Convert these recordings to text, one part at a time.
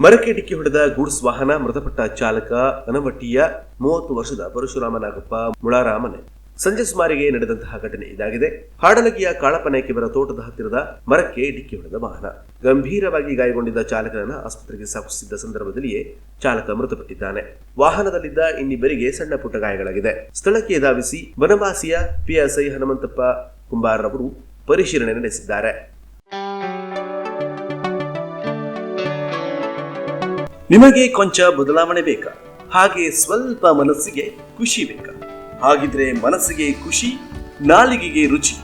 ಮರಕ್ಕೆ ಡಿಕ್ಕಿ ಹೊಡೆದ ಗೂಡ್ಸ್ ವಾಹನ ಮೃತಪಟ್ಟ ಚಾಲಕ ಅನವಟ್ಟಿಯ ಮೂವತ್ತು ವರ್ಷದ ಪರಶುರಾಮ ನಾಗಪ್ಪ ಮುಳಾರಾಮನೆ. ಸಂಜೆ ಸುಮಾರಿಗೆ ನಡೆದಂತಹ ಘಟನೆ ಇದಾಗಿದೆ. ಹಾಡಲಗಿಯ ಕಾಳಪನೇಕಿವರ ತೋಟದ ಹತ್ತಿರದ ಮರಕ್ಕೆ ಡಿಕ್ಕಿ ಹೊಡೆದ ವಾಹನ. ಗಂಭೀರವಾಗಿ ಗಾಯಗೊಂಡಿದ್ದ ಚಾಲಕನನ್ನ ಆಸ್ಪತ್ರೆಗೆ ಸಾಗಿಸಿದ್ದ ಸಂದರ್ಭದಲ್ಲಿಯೇ ಚಾಲಕ ಮೃತಪಟ್ಟಿದ್ದಾನೆ. ವಾಹನದಲ್ಲಿದ್ದ ಇನ್ನಿಬ್ಬರಿಗೆ ಸಣ್ಣ ಪುಟ್ಟ ಗಾಯಗಳಾಗಿದೆ. ಸ್ಥಳಕ್ಕೆ ಧಾವಿಸಿ ವನವಾಸಿಯ ಪಿಎಸ್ಐ ಹನುಮಂತಪ್ಪ ಕುಂಬಾರ್ ಅವರು ಪರಿಶೀಲನೆ ನಡೆಸಿದ್ದಾರೆ. ನಿಮಗೆ ಕೊಂಚ ಬದಲಾವಣೆ ಬೇಕಾ? ಹಾಗೆ ಸ್ವಲ್ಪ ಮನಸ್ಸಿಗೆ ಖುಷಿ ಬೇಕಾ? ಹಾಗಿದ್ರೆ ಮನಸ್ಸಿಗೆ ಖುಷಿ, ನಾಲಿಗೆಗೆ ರುಚಿ,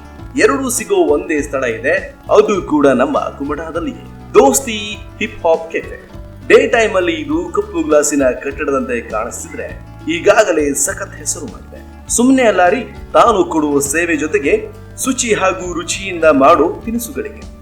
ಎರಡೂ ಸಿಗೋ ಒಂದೇ ಸ್ಥಳ ಇದೆ. ಅದು ಕೂಡ ನಮ್ಮ ಕುಮಟಾದಲ್ಲಿಯೇ. Dosti hip hop cafe day time ಅಲ್ಲಿ ಇದು ಕಪ್ಪು ಗ್ಲಾಸಿನ ಕಟ್ಟಡದಂತೆ ಕಾಣಿಸ್ತಿದ್ರೆ ಈಗಾಗಲೇ ಸಖತ್ ಹೆಸರು ಮಾಡಿದೆ. ಸುಮ್ಮನೆ ಅಲ್ಲಾರಿ ತಾನು ಕೊಡುವ ಸೇವೆ ಜೊತೆಗೆ ಶುಚಿ ಹಾಗೂ ರುಚಿಯಿಂದ ಮಾಡೋ ತಿನಿಸುಗಳಿಗೆ.